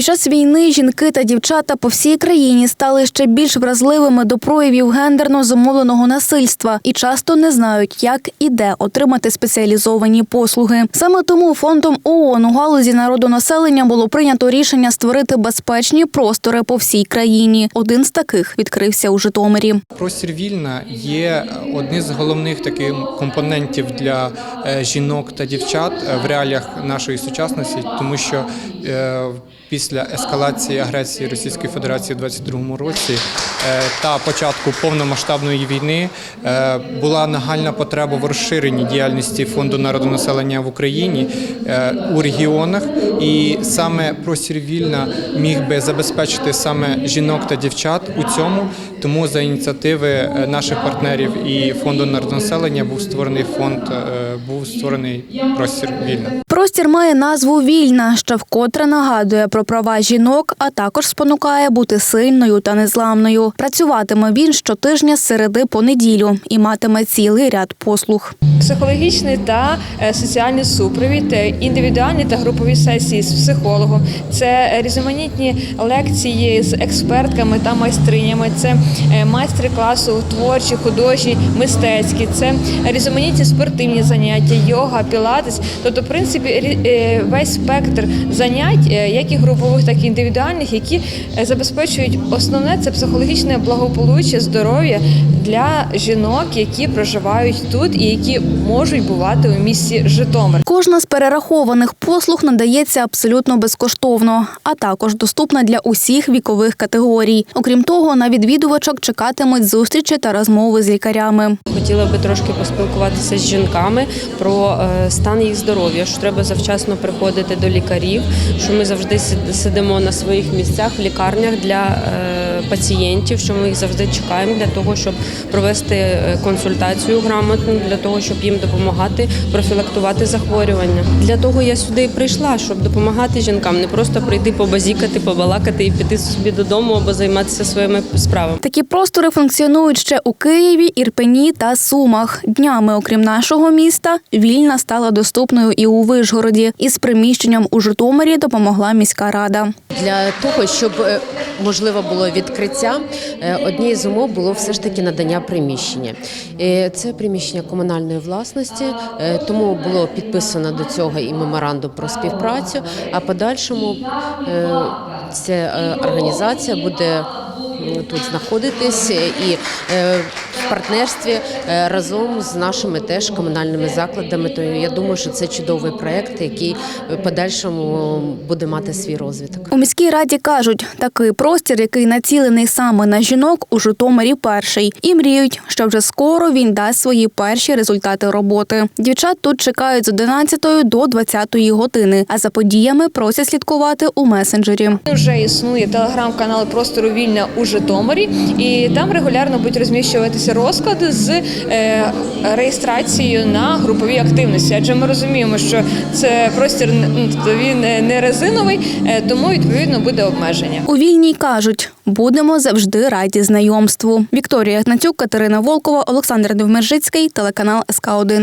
Під час війни жінки та дівчата по всій країні стали ще більш вразливими до проявів гендерно зумовленого насильства і часто не знають, як і де отримати спеціалізовані послуги. Саме тому фондом ООН у галузі народонаселення було прийнято рішення створити безпечні простори по всій країні. Один з таких відкрився у Житомирі. Простір вільна є одним з головних таких компонентів для е, жінок та дівчат е, в реаліях нашої сучасності, тому що е, після ескалації агресії Російської Федерації у 2022 році та початку повномасштабної війни е, була нагальна потреба в розширенні діяльності фонду народонаселення в Україні е, у регіонах, і саме простір вільна міг би забезпечити саме жінок та дівчат у цьому. Тому за ініціативи е, наших партнерів і фонду народонаселення був створений фонд, е, був створений простір вільна. Простір має назву Вільна, що вкотре нагадує про права жінок, а також спонукає бути сильною та незламною. Працюватиме він щотижня з середи по неділю і матиме цілий ряд послуг. Психологічний та е, соціальний супровід, е, індивідуальні та групові сесії з психологом, це різноманітні лекції з експертками та майстринями, це е, майстри класу творчі, художні, мистецькі, це різноманітні спортивні заняття, йога, пілатес. Тобто, в принципі, весь спектр занять, як і групових, так і індивідуальних, які забезпечують основне це психологічне благополуччя, здоров'я для жінок, які проживають тут і які можуть бувати у місті Житомир. Кожна з перерахованих послуг надається абсолютно безкоштовно, а також доступна для усіх вікових категорій. Окрім того, на відвідувачок чекатимуть зустрічі та розмови з лікарями. Хотіла би трошки поспілкуватися з жінками про е, стан їх здоров'я, що треба завчасно приходити до лікарів, що ми завжди сидимо на своїх місцях в лікарнях для е, пацієнтів, що ми їх завжди чекаємо для того, щоб провести е, консультацію грамотну, для того, щоб їм допомагати профілактувати захворювання. Для того я сюди і прийшла, щоб допомагати жінкам, не просто прийти побазікати, побалакати і піти собі додому або займатися своїми справами. Такі простори функціонують ще у Києві, Ірпені та Сумах. Днями, окрім нашого міста, вільна стала доступною і у Вишгороді. Із приміщенням у Житомирі допомогла міська рада. Для того, щоб е, можливо було відкриття, е, однією з умов було все ж таки надання приміщення. Е, Це приміщення комунальної власності, е, тому було підписано до цього і меморандум про співпрацю. А подальшому ця організація буде тут знаходитись і в партнерстві е, разом з нашими теж комунальними закладами. То я думаю, що це чудовий проект, який в подальшому буде мати свій розвиток. У міській раді кажуть, такий простір, який націлений саме на жінок, у Житомирі перший. І мріють, що вже скоро він дасть свої перші результати роботи. Дівчат тут чекають з 11 до 20 години, а за подіями просять слідкувати у месенджері. Вже існує телеграм-канал простору вільна у Житомирі, і там регулярно будуть розміщуватися розклади з е, реєстрацією на групові активності. Адже ми розуміємо, що це простір тобто він не резиновий, е, тому відповідно буде обмеження. У вільній кажуть, будемо завжди раді знайомству. Вікторія Гнатюк, Катерина Волкова, Олександр Невмержицький, телеканал СК 1